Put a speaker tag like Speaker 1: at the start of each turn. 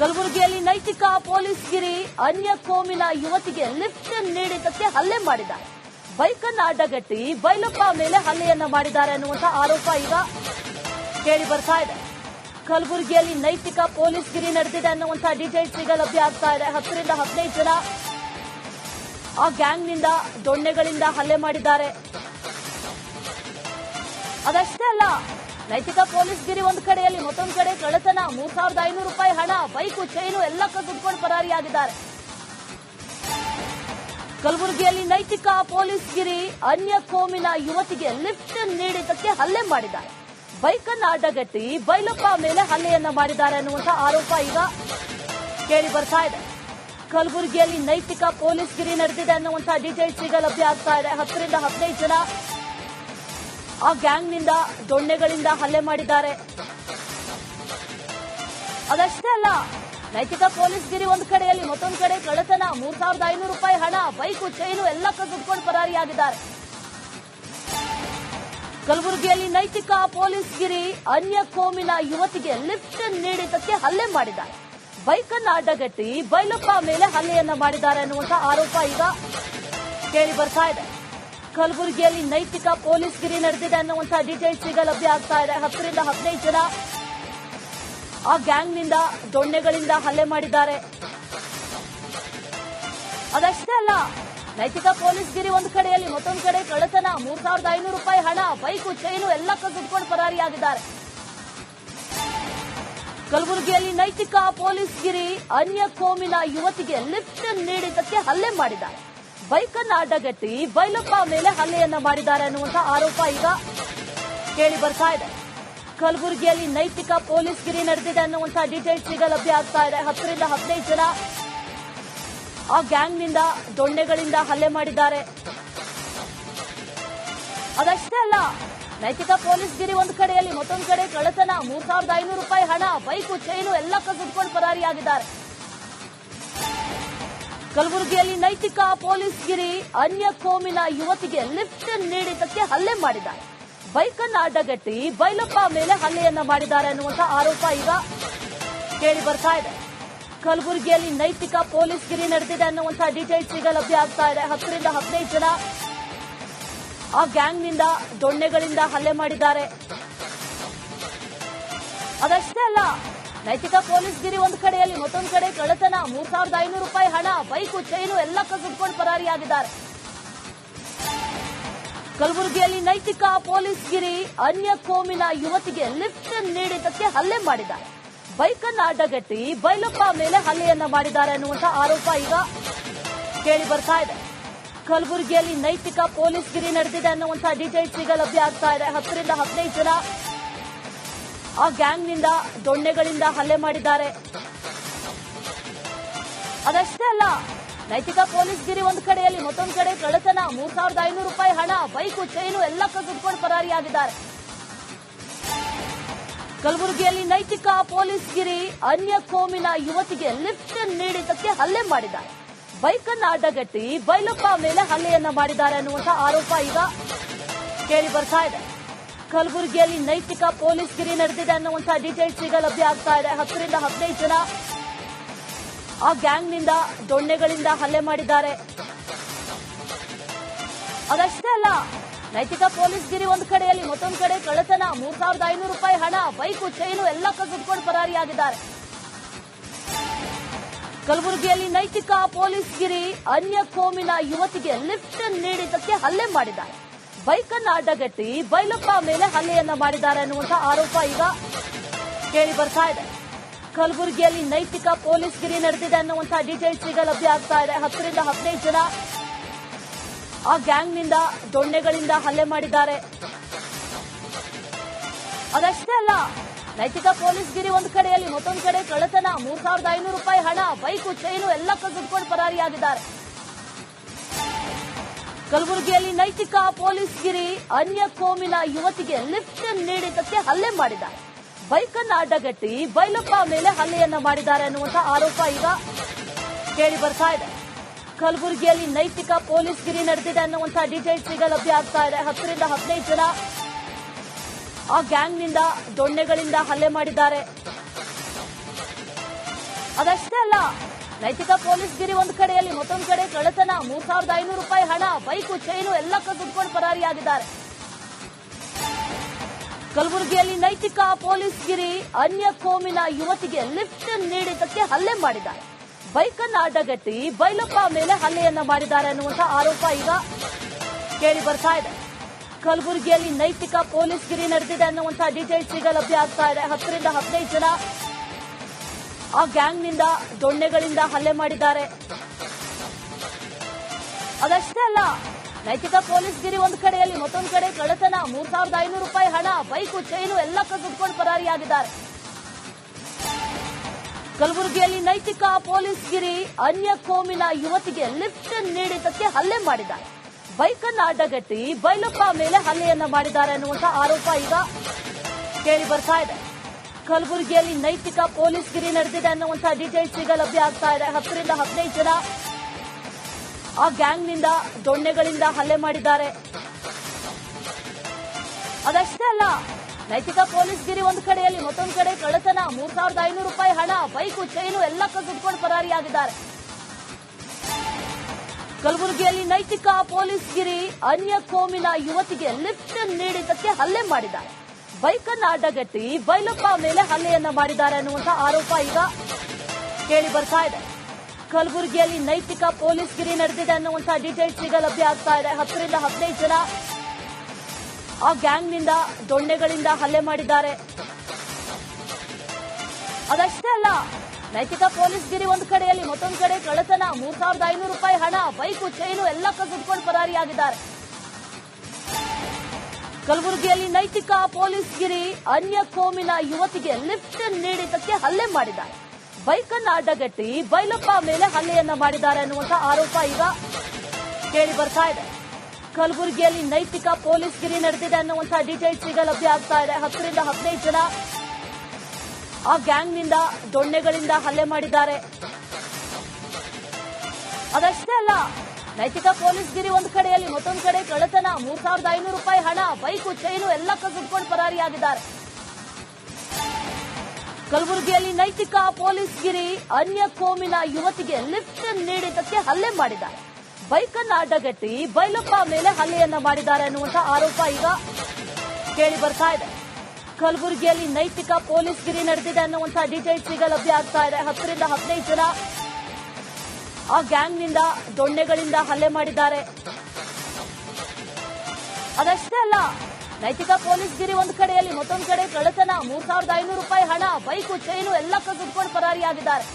Speaker 1: ಕಲಬುರಗಿಯಲ್ಲಿ ನೈತಿಕ ಪೊಲೀಸ್ ಗಿರಿ ಅನ್ಯ ಕೋಮಿನ ಯುವತಿಗೆ ಲಿಫ್ಟ್ ನೀಡಿದ್ದಕ್ಕೆ ಹಲ್ಲೆ ಮಾಡಿದ್ದಾರೆ. ಬೈಕ್ ಅನ್ನ ಅಡ್ಡಗಟ್ಟಿ ಬೈಲಪ್ಪ ಮೇಲೆ ಹಲ್ಲೆಯನ್ನ ಮಾಡಿದ್ದಾರೆ ಅನ್ನುವಂತಹ ಆರೋಪ ಈಗ ಕೇಳಿ ಬರ್ತಾ ಇದೆ. ಕಲಬುರಗಿಯಲ್ಲಿ ನೈತಿಕ ಪೊಲೀಸ್ ಗಿರಿ ನಡೆದಿದೆ ಅನ್ನುವಂತಹ ಡೀಟೇಲ್ಸ್ ಈಗ ಲಭ್ಯ ಆಗ್ತಾ ಇದೆ. ಹತ್ತರಿಂದ ಹದಿನೈದು ಜನ ಆ ಗ್ಯಾಂಗ್ನಿಂದ, ದೊಣ್ಣೆಗಳಿಂದ ಹಲ್ಲೆ ಮಾಡಿದ್ದಾರೆ. ಅದಷ್ಟೇ ಅಲ್ಲ ನೈತಿಕ ಪೊಲೀಸ್ ಗಿರಿ ಒಂದು ಕಡೆಯಲ್ಲಿ, ಮತ್ತೊಂದು ಕಡೆ ಕಳ್ಳತನ ಮೂರ್ ಸಾವಿರದ ಐನೂರು ರೂಪಾಯಿ ಹಣ, ಬೈಕು, ಚೈನು ಎಲ್ಲ ಕದ್ದುಕೊಂಡು ಪರಾರಿಯಾಗಿದ್ದಾರೆ. ಕಲಬುರಗಿಯಲ್ಲಿ ನೈತಿಕ ಪೊಲೀಸ್ ಗಿರಿ ಅನ್ಯ ಕೋಮಿನ ಯುವತಿಗೆ ಲಿಫ್ಟ್ ನೀಡಿದ್ದಕ್ಕೆ ಹಲ್ಲೆ ಮಾಡಿದ್ದಾರೆ. ಬೈಕ್ ಅನ್ನು ಅಡ್ಡಗಟ್ಟಿ ಬೈಲಪ್ಪ ಮೇಲೆ ಹಲ್ಲೆಯನ್ನು ಮಾಡಿದ್ದಾರೆ ಅನ್ನುವಂತಹ ಆರೋಪ ಈಗ ಕೇಳಿ ಬರ್ತಾ ಇದೆ. ಕಲಬುರಗಿಯಲ್ಲಿ ನೈತಿಕ ಪೊಲೀಸ್ ಗಿರಿ ನಡೆದಿದೆ ಅನ್ನುವಂತಹ ಡೀಟೇಲ್ಸ್ ಈಗ ಲಭ್ಯ ಆಗ್ತಾ ಇದೆ. ಹತ್ತರಿಂದ ಹದಿನೈದು ಜನ ಆ ಗ್ಯಾಂಗ್ನಿಂದ ದೊಣ್ಣೆಗಳಿಂದ ಹಲ್ಲೆ ಮಾಡಿದ್ದಾರೆ. ಅದಷ್ಟೇ ಅಲ್ಲ, ನೈತಿಕ ಪೊಲೀಸ್ ಗಿರಿ ಒಂದು ಕಡೆಯಲ್ಲಿ ಮತ್ತೊಂದು ಕಡೆ ಕಳ್ಳತನ, ಮೂರ್ ಸಾವಿರದ ಐನೂರು ರೂಪಾಯಿ ಹಣ, ಬೈಕು, ಚೈನು ಎಲ್ಲ ಕದ್ದುಕೊಂಡು ಪರಾರಿಯಾಗಿದ್ದಾರೆ. ಕಲಬುರಗಿಯಲ್ಲಿ ನೈತಿಕ ಪೊಲೀಸ್ ಗಿರಿ ಅನ್ಯ ಕೋಮಿನ ಯುವತಿಗೆ ಲಿಫ್ಟ್ ನೀಡಿದ್ದಕ್ಕೆ ಹಲ್ಲೆ ಮಾಡಿದ್ದಾರೆ. ಬೈಕ್ ಅನ್ನ ಅಡ್ಡಗಟ್ಟಿ ಬೈಲಪ್ಪ ಮೇಲೆ ಹಲ್ಲೆಯನ್ನ ಮಾಡಿದ್ದಾರೆ ಅನ್ನುವಂತ ಆರೋಪ ಈಗ ಕೇಳಿ ಬರ್ತಾ ಇದೆ. ಕಲಬುರಗಿಯಲ್ಲಿ ನೈತಿಕ ಪೊಲೀಸ್ ಗಿರಿ ನಡೆದಿದೆ ಅನ್ನುವಂತಹ ಡೀಟೇಲ್ಸ್ ಈಗ ಲಭ್ಯ ಆಗ್ತಾ ಇದೆ. ಹತ್ತರಿಂದ ಹದಿನೈದು ಜನ ಆ ಗ್ಯಾಂಗ್ನಿಂದ, ದೊಣ್ಣೆಗಳಿಂದ ಹಲ್ಲೆ ಮಾಡಿದ್ದಾರೆ. ಅದಷ್ಟೇ ಅಲ್ಲ, ನೈತಿಕ ಪೊಲೀಸ್ ಗಿರಿ ಒಂದು ಕಡೆಯಲ್ಲಿ, ಮತ್ತೊಂದು ಕಡೆ ಕಳ್ಳತನ ಮೂರ್ ಸಾವಿರದ ಐನೂರು ರೂಪಾಯಿ ಹಣ, ಬೈಕು, ಚೈನು ಎಲ್ಲ ಕಸಿದುಕೊಂಡು ಪರಾರಿಯಾಗಿದ್ದಾರೆ. ಕಲಬುರಗಿಯಲ್ಲಿ ನೈತಿಕ ಪೊಲೀಸ್ ಗಿರಿ ಅನ್ಯ ಕೋಮಿನ ಯುವತಿಗೆ ಲಿಫ್ಟ್ ನೀಡಿದ್ದಕ್ಕೆ ಹಲ್ಲೆ ಮಾಡಿದ್ದಾರೆ. ಬೈಕ್ ಅಡ್ಡಗಟ್ಟಿ ಬೈಲಪ್ಪ ಮೇಲೆ ಹಲ್ಲೆಯನ್ನ ಮಾಡಿದ್ದಾರೆ ಅನ್ನುವಂತ ಆರೋಪ ಈಗ ಕೇಳಿ ಬರ್ತಾ ಇದೆ. ಕಲಬುರಗಿಯಲ್ಲಿ ನೈತಿಕ ಪೊಲೀಸ್ ಗಿರಿ ನಡೆದಿದೆ ಅನ್ನುವಂತ ಡೀಟೇಲ್ಸ್ ಈಗ ಲಭ್ಯ ಆಗ್ತಾ ಇದೆ. ಹತ್ತರಿಂದ ಹದಿನೈದು ಜನ ಆ ಗ್ಯಾಂಗ್ನಿಂದ, ದೊಣ್ಣೆಗಳಿಂದ ಹಲ್ಲೆ ಮಾಡಿದ್ದಾರೆ. ಅದಷ್ಟೇ ಅಲ್ಲ, ನೈತಿಕ ಪೊಲೀಸ್ ಗಿರಿ ಒಂದು ಕಡೆಯಲ್ಲಿ ಮತ್ತೊಂದು ಕಡೆ ಕಳತನ ಮೂರ್ ಸಾವಿರದ ಐನೂರು ರೂಪಾಯಿ ಹಣ, ಬೈಕು, ಚೈನು ಎಲ್ಲ ಕದ್ದುಕೊಂಡು ಪರಾರಿಯಾಗಿದ್ದಾರೆ. ಕಲಬುರಗಿಯಲ್ಲಿ ನೈತಿಕ ಪೊಲೀಸ್ ಗಿರಿ ಅನ್ಯ ಕೋಮಿನ ಯುವತಿಗೆ ಲಿಫ್ಟ್ ನೀಡಿದ್ದಕ್ಕೆ ಹಲ್ಲೆ ಮಾಡಿದ್ದಾರೆ. ಬೈಕ್ ಅನ್ನು ಅಡ್ಡಗಟ್ಟಿ ಬೈಲಪ್ಪ ಮೇಲೆ ಹಲ್ಲೆಯನ್ನ ಮಾಡಿದ್ದಾರೆ ಅನ್ನುವಂತ ಆರೋಪ ಈಗ ಕೇಳಿ ಬರ್ತಾ ಇದೆ. ಕಲಬುರಗಿಯಲ್ಲಿ ನೈತಿಕ ಪೊಲೀಸ್ ಗಿರಿ ನಡೆದಿದೆ ಅನ್ನುವಂತ ಡೀಟೇಲ್ಸ್ ಈಗ ಲಭ್ಯ ಆಗ್ತಾ ಇದೆ. ಹತ್ತರಿಂದ ಹದಿನೈದು ಜನ ಆ ಗ್ಯಾಂಗ್ನಿಂದ, ದೊಣ್ಣೆಗಳಿಂದ ಹಲ್ಲೆ ಮಾಡಿದ್ದಾರೆ. ಅದಷ್ಟೇ ಅಲ್ಲ ನೈತಿಕ ಪೊಲೀಸ್ ಗಿರಿ ಒಂದು ಕಡೆಯಲ್ಲಿ ಮತ್ತೊಂದು ಕಡೆ ಕಳ್ಳತನ, ಮೂರ್ ಸಾವಿರದ ಐನೂರು ರೂಪಾಯಿ ಹಣ, ಬೈಕು, ಚೈನು ಎಲ್ಲ ಕಸಿಟ್ಕೊಂಡು ಪರಾರಿಯಾಗಿದ್ದಾರೆ. ಕಲಬುರಗಿಯಲ್ಲಿ ನೈತಿಕ ಪೊಲೀಸ್ ಗಿರಿ ಅನ್ಯ ಕೋಮಿನ ಯುವತಿಗೆ ಲಿಫ್ಟ್ ನೀಡಿದ್ದಕ್ಕೆ ಹಲ್ಲೆ ಮಾಡಿದ್ದಾರೆ. ಬೈಕ್ ಅನ್ನ ಅಡ್ಡಗಟ್ಟಿ ಬೈಲಪ್ಪ ಮೇಲೆ ಹಲ್ಲೆಯನ್ನ ಮಾಡಿದ್ದಾರೆ ಅನ್ನುವಂತಹ ಆರೋಪ ಈಗ ಕೇಳಿ ಬರ್ತಾ ಇದೆ. ಕಲಬುರಗಿಯಲ್ಲಿ ನೈತಿಕ ಪೊಲೀಸ್ ಗಿರಿ ನಡೆದಿದೆ ಅನ್ನುವಂತಹ ಡೀಟೇಲ್ಸ್ ಈಗ ಲಭ್ಯ ಆಗ್ತಾ ಇದೆ. ಹತ್ತರಿಂದ ಹದಿನೈದು ಜನ ಆ ಗ್ಯಾಂಗ್ನಿಂದ, ದೊಣ್ಣೆಗಳಿಂದ ಹಲ್ಲೆ ಮಾಡಿದ್ದಾರೆ. ಅದಷ್ಟೇ ಅಲ್ಲ, ನೈತಿಕ ಪೊಲೀಸ್ ಗಿರಿ ಒಂದು ಕಡೆಯಲ್ಲಿ, ಮತ್ತೊಂದು ಕಡೆ ಕಳ್ಳತನ ಮೂರ್ ಸಾವಿರದ ಐನೂರು ರೂಪಾಯಿ ಹಣ, ಬೈಕು, ಚೈನು ಎಲ್ಲ ಕದ್ದುಕೊಂಡು ಪರಾರಿಯಾಗಿದ್ದಾರೆ. ಕಲಬುರಗಿಯಲ್ಲಿ ನೈತಿಕ ಪೊಲೀಸ್ ಗಿರಿ ಅನ್ಯ ಕೋಮಿನ ಯುವತಿಗೆ ಲಿಫ್ಟ್ ನೀಡಿದ್ದಕ್ಕೆ ಹಲ್ಲೆ ಮಾಡಿದ್ದಾರೆ. ಬೈಕ್ ಅನ್ನು ಅಡ್ಡಗಟ್ಟಿ, ಬೈಲಪ್ಪ ಮೇಲೆ ಹಲ್ಲೆಯನ್ನ ಮಾಡಿದ್ದಾರೆ ಅನ್ನುವಂತಹ ಆರೋಪ ಈಗ ಕೇಳಿ ಬರ್ತಾ ಇದೆ. ಕಲಬುರಗಿಯಲ್ಲಿ ನೈತಿಕ ಪೊಲೀಸ್ ಗಿರಿ ನಡೆದಿದೆ ಅನ್ನುವಂತಹ ಡೀಟೇಲ್ಸ್ ಈಗ ಲಭ್ಯ ಆಗ್ತಾ ಇದೆ. ಹತ್ತರಿಂದ ಹದಿನೈದು ಜನ ಆ ಗ್ಯಾಂಗ್ನಿಂದ, ದೊಣ್ಣೆಗಳಿಂದ ಹಲ್ಲೆ ಮಾಡಿದ್ದಾರೆ. ಅದಷ್ಟೇ ಅಲ್ಲ, ನೈತಿಕ ಪೊಲೀಸ್ ಗಿರಿ ಒಂದು ಕಡೆಯಲ್ಲಿ, ಮತ್ತೊಂದು ಕಡೆ ಕಳ್ಳತನ ಮೂರ್ ಸಾವಿರದ ಐನೂರು ರೂಪಾಯಿ ಹಣ, ಬೈಕು, ಚೈನು ಎಲ್ಲ ಕಸಿದುಕೊಂಡು ಪರಾರಿಯಾಗಿದ್ದಾರೆ. ಕಲಬುರಗಿಯಲ್ಲಿ ನೈತಿಕ ಪೊಲೀಸ್ ಗಿರಿ ಅನ್ಯ ಕೋಮಿನ ಯುವತಿಗೆ ಲಿಫ್ಟ್ ನೀಡಿದ್ದಕ್ಕೆ ಹಲ್ಲೆ ಮಾಡಿದ್ದಾರೆ. ಬೈಕ್ ಅನ್ನ ಅಡ್ಡಗಟ್ಟಿ ಬೈಲಪ್ಪ ಮೇಲೆ ಹಲ್ಲೆಯನ್ನ ಮಾಡಿದ್ದಾರೆ ಅನ್ನುವಂತಹ ಆರೋಪ ಈಗ ಕೇಳಿ ಬರ್ತಾ ಇದೆ. ಕಲಬುರಗಿಯಲ್ಲಿ ನೈತಿಕ ಪೊಲೀಸ್ ಗಿರಿ ನಡೆದಿದೆ ಅನ್ನುವಂತಹ ಡೀಟೇಲ್ಸ್ ಈಗ ಲಭ್ಯ ಆಗ್ತಾ ಇದೆ. ಹತ್ತರಿಂದ ಹದಿನೈದು ಜನ ಆ ಗ್ಯಾಂಗ್ನಿಂದ, ದೊಣ್ಣೆಗಳಿಂದ ಹಲ್ಲೆ ಮಾಡಿದ್ದಾರೆ. ಅದಷ್ಟೇ ಅಲ್ಲ, ನೈತಿಕ ಪೊಲೀಸ್ ಗಿರಿ ಒಂದು ಕಡೆಯಲ್ಲಿ ಮತ್ತೊಂದು ಕಡೆ ಕಳ್ಳತನ, ಮೂರ್ ಸಾವಿರದ ಐನೂರು ರೂಪಾಯಿ ಹಣ, ಬೈಕು ಚೈನು ಎಲ್ಲ ಕಸಿದುಕೊಂಡು ಪರಾರಿಯಾಗಿದ್ದಾರೆ. ಕಲಬುರಗಿಯಲ್ಲಿ ನೈತಿಕ ಪೊಲೀಸ್ ಗಿರಿ ಅನ್ಯ ಕೋಮಿನ ಯುವತಿಗೆ ಲಿಫ್ಟ್ ನೀಡಿದ್ದಕ್ಕೆ ಹಲ್ಲೆ ಮಾಡಿದ್ದಾರೆ. ಬೈಕ್ ಅನ್ನ ಅಡ್ಡಗಟ್ಟಿ ಬೈಲಪ್ಪ ಮೇಲೆ ಹಲ್ಲೆಯನ್ನ ಮಾಡಿದ್ದಾರೆ ಅನ್ನುವಂತಹ ಆರೋಪ ಈಗ ಕೇಳಿ ಬರ್ತಾ ಇದೆ. ಕಲಬುರಗಿಯಲ್ಲಿ ನೈತಿಕ ಪೊಲೀಸ್ ಗಿರಿ ನಡೆದಿದೆ ಅನ್ನುವಂತಹ ಡೀಟೇಲ್ಸ್ ಈಗ ಲಭ್ಯ ಆಗ್ತಾ ಇದೆ. ಹತ್ತರಿಂದ ಹದಿನೈದು ಜನ ಆ ಗ್ಯಾಂಗ್ನಿಂದ, ದೊಣ್ಣೆಗಳಿಂದ ಹಲ್ಲೆ ಮಾಡಿದ್ದಾರೆ. ಅದಷ್ಟೇ ಅಲ್ಲ ನೈತಿಕ ಪೊಲೀಸ್ ಗಿರಿ ಒಂದು ಕಡೆಯಲ್ಲಿ, ಮತ್ತೊಂದು ಕಡೆ ಕಳ್ಳತನ ಮೂರ್ ಸಾವಿರದ ಐನೂರು ರೂಪಾಯಿ ಹಣ, ಬೈಕು, ಚೈನು ಎಲ್ಲ ಕದ್ದುಕೊಂಡು ಪರಾರಿಯಾಗಿದ್ದಾರೆ. ಕಲಬುರಗಿಯಲ್ಲಿ ನೈತಿಕ ಪೊಲೀಸ್ ಗಿರಿ ಅನ್ಯ ಕೋಮಿನ ಯುವತಿಗೆ ಲಿಫ್ಟ್ ನೀಡಿದ್ದಕ್ಕೆ ಹಲ್ಲೆ ಮಾಡಿದ್ದಾರೆ. ಬೈಕನ್ನ ಅಡ್ಡಗಟ್ಟಿ ಬೈಲಪ್ಪ ಮೇಲೆ ಹಲ್ಲೆಯನ್ನ ಮಾಡಿದ್ದಾರೆ ಅನ್ನುವಂತಹ ಆರೋಪ ಈಗ ಕೇಳಿ ಬರ್ತಾ ಇದೆ. ಕಲಬುರಗಿಯಲ್ಲಿ ನೈತಿಕ ಪೊಲೀಸ್ ಗಿರಿ ನಡೆದಿದೆ ಅನ್ನುವಂತಹ ಡೀಟೇಲ್ಸ್ ಈಗ ಲಭ್ಯ ಆಗ್ತಾ ಇದೆ. ಹತ್ತರಿಂದ ಹದಿನೈದು ಜನ ಆ ಗ್ಯಾಂಗ್ನಿಂದ ದೊಣ್ಣೆಗಳಿಂದ ಹಲ್ಲೆ ಮಾಡಿದ್ದಾರೆ. ಅದಷ್ಟೇ ಅಲ್ಲ, ನೈತಿಕ ಪೊಲೀಸ್ಗಿರಿ ಒಂದ್ ಕಡೆಯಲ್ಲಿ ಮತ್ತೊಂದು ಕಡೆ ಕಳ್ಳತನ, ಮೂರ್ ಸಾವಿರದ ಐನೂರು ರೂಪಾಯಿ ಹಣ, ಬೈಕು, ಚೈನು ಎಲ್ಲ ಕಸಿದುಕೊಂಡು ಪರಾರಿಯಾಗಿದ್ದಾರೆ. ಕಲಬುರಗಿಯಲ್ಲಿ ನೈತಿಕ ಪೊಲೀಸ್ಗಿರಿ ಅನ್ಯ ಕೋಮಿನ ಯುವತಿಗೆ ಲಿಫ್ಟ್ ನೀಡಿದ್ದಕ್ಕೆ ಹಲ್ಲೆ ಮಾಡಿದ್ದಾರೆ. ಬೈಕನ್ನ ಅಡ್ಡಗಟ್ಟಿ ಬೈಲಪ್ಪ ಮೇಲೆ ಹಲ್ಲೆಯನ್ನ ಮಾಡಿದ್ದಾರೆ ಅನ್ನುವಂಥ ಆರೋಪ ಈಗ ಕೇಳಿ ಬರ್ತಾ ಇದೆ. ಕಲಬುರಗಿಯಲ್ಲಿ ನೈತಿಕ ಪೊಲೀಸ್ಗಿರಿ ನಡೆದಿದೆ ಅನ್ನುವಂತಹ ಡೀಟೇಲ್ಸ್ ಈಗ ಲಭ್ಯ ಆಗ್ತಾ ಇದೆ. ಹತ್ತರಿಂದ ಹದಿನೈದು ಜನ ಆ ಗ್ಯಾಂಗ್ನಿಂದ, ದೊಣ್ಣೆಗಳಿಂದ ಹಲ್ಲೆ ಮಾಡಿದ್ದಾರೆ. ಅದಷ್ಟೇ ಅಲ್ಲ, ನೈತಿಕ ಪೊಲೀಸ್ಗಿರಿ ಒಂದು ಕಡೆಯಲ್ಲಿ, ಮತ್ತೊಂದು ಕಡೆ ಕಳತನ ಮೂರ್ ಸಾವಿರದ ಐನೂರು ರೂಪಾಯಿ ಹಣ, ಬೈಕು, ಚೈನು ಎಲ್ಲ ಕದ್ದುಕೊಂಡು ಪರಾರಿಯಾಗಿದ್ದಾರೆ. ಕಲಬುರಗಿಯಲ್ಲಿ ನೈತಿಕ ಪೊಲೀಸ್ ಗಿರಿ ಅನ್ಯ ಕೋಮಿನ ಯುವತಿಗೆ ಲಿಫ್ಟ್ ನೀಡಿದ್ದಕ್ಕೆ ಹಲ್ಲೆ ಮಾಡಿದ್ದಾರೆ. ಬೈಕನ್ನ ಅಡ್ಡಗಟ್ಟಿ ಬೈಲಪ್ಪ ಮೇಲೆ ಹಲ್ಲೆಯನ್ನ ಮಾಡಿದ್ದಾರೆ ಅನ್ನುವಂಥ ಆರೋಪ ಈಗ ಕೇಳಿ ಬರ್ತಾ ಇದೆ. ಕಲಬುರಗಿಯಲ್ಲಿ ನೈತಿಕ ಪೊಲೀಸ್ ಗಿರಿ ನಡೆದಿದೆ ಅನ್ನುವಂಥ ಡೀಟೇಲ್ಸ್ ಈಗ ಲಭ್ಯ ಆಗ್ತಾ ಇದೆ. ಹತ್ತರಿಂದ ಹದಿನೈದು ಜನ ಆ ಗ್ಯಾಂಗ್ನಿಂದ, ದೊಣ್ಣೆಗಳಿಂದ ಹಲ್ಲೆ ಮಾಡಿದ್ದಾರೆ. ಅದಷ್ಟೇ ಅಲ್ಲ, ನೈತಿಕ ಪೊಲೀಸ್ ಗಿರಿ ಒಂದು ಕಡೆಯಲ್ಲಿ ಮತ್ತೊಂದು ಕಡೆ ಕಳತನ ಮೂರ್ ಸಾವಿರದ ಐನೂರು ರೂಪಾಯಿ ಹಣ, ಬೈಕು, ಚೈನು ಎಲ್ಲ ಸುಟ್ಕೊಂಡು ಪರಾರಿಯಾಗಿದ್ದಾರೆ. ಕಲಬುರಗಿಯಲ್ಲಿ ನೈತಿಕ ಪೊಲೀಸ್ ಗಿರಿ ಅನ್ಯ ಕೋಮಿನ ಯುವತಿಗೆ ಲಿಫ್ಟ್ ನೀಡಿದ್ದಕ್ಕೆ ಹಲ್ಲೆ ಮಾಡಿದ್ದಾರೆ. ಅನ್ನು ಅಡ್ಡಗಟ್ಟಿ ಬೈಲಪ್ಪ ಮೇಲೆ ಹಲ್ಲೆಯನ್ನ ಮಾಡಿದ್ದಾರೆ ಅನ್ನುವಂಥ ಆರೋಪ ಈಗ ಕೇಳಿ ಬರ್ತಾ ಇದೆ. ಕಲಬುರಗಿಯಲ್ಲಿ ನೈತಿಕ ಪೊಲೀಸ್ಗಿರಿ ನಡೆದಿದೆ ಅನ್ನುವಂತಹ ಡೀಟೇಲ್ಸ್ ಈಗ ಲಭ್ಯ ಆಗ್ತಾ ಇದೆ. ಹತ್ತರಿಂದ ಹದಿನೈದು ಜನ ಆ ಗ್ಯಾಂಗ್ನಿಂದ, ದೊಣ್ಣೆಗಳಿಂದ ಹಲ್ಲೆ ಮಾಡಿದ್ದಾರೆ. ಅದಷ್ಟೇ ಅಲ್ಲ ನೈತಿಕ ಪೊಲೀಸ್ಗಿರಿ ಒಂದು ಕಡೆಯಲ್ಲಿ ಮತ್ತೊಂದು ಕಡೆ ಕಳ್ಳತನ ಮೂರ್ ಸಾವಿರದ ಐನೂರು ರೂಪಾಯಿ ಹಣ, ಬೈಕು ಚೈನು ಎಲ್ಲ ಕಸಿಟ್ಕೊಂಡು ಪರಾರಿಯಾಗಿದ್ದಾರೆ. ಕಲಬುರಗಿಯಲ್ಲಿ ನೈತಿಕ ಪೊಲೀಸ್ಗಿರಿ ಅನ್ಯ ಕೋಮಿನ ಯುವತಿಗೆ ಲಿಫ್ಟ್ ನೀಡಿದ್ದಕ್ಕೆ ಹಲ್ಲೆ ಮಾಡಿದ್ದಾರೆ. ಬೈಕನ್ನ ಅಡ್ಡಗಟ್ಟಿ ಬೈಲಪ್ಪ ಮೇಲೆ ಹಲ್ಲೆಯನ್ನ ಮಾಡಿದ್ದಾರೆ ಅನ್ನುವಂತಹ ಆರೋಪ ಈಗ ಕೇಳಿ ಬರ್ತಾ ಇದೆ. ಕಲಬುರಗಿಯಲ್ಲಿ ನೈತಿಕ ಪೊಲೀಸ್ಗಿರಿ ನಡೆದಿದೆ ಅನ್ನುವಂತಹ ಡೀಟೇಲ್ಸ್ ಈಗ ಲಭ್ಯ ಆಗ್ತಾ ಇದೆ. ಹತ್ತರಿಂದ ಹದಿನೈದು ಜನ ಆ ಗ್ಯಾಂಗ್ನಿಂದ, ದೊಣ್ಣೆಗಳಿಂದ ಹಲ್ಲೆ ಮಾಡಿದ್ದಾರೆ. ಅದಷ್ಟೇ ಅಲ್ಲ, ನೈತಿಕ ಪೊಲೀಸ್ಗಿರಿ ಒಂದ್ ಕಡೆಯಲ್ಲಿ ಮತ್ತೊಂದು ಕಡೆ ಕಳ್ಳತನ ಮೂರ್ ಸಾವಿರದ ಐನೂರು ರೂಪಾಯಿ ಹಣ, ಬೈಕು, ಚೈನು ಎಲ್ಲ ದುಡ್ಕೊಂಡು ಪರಾರಿಯಾಗಿದ್ದಾರೆ.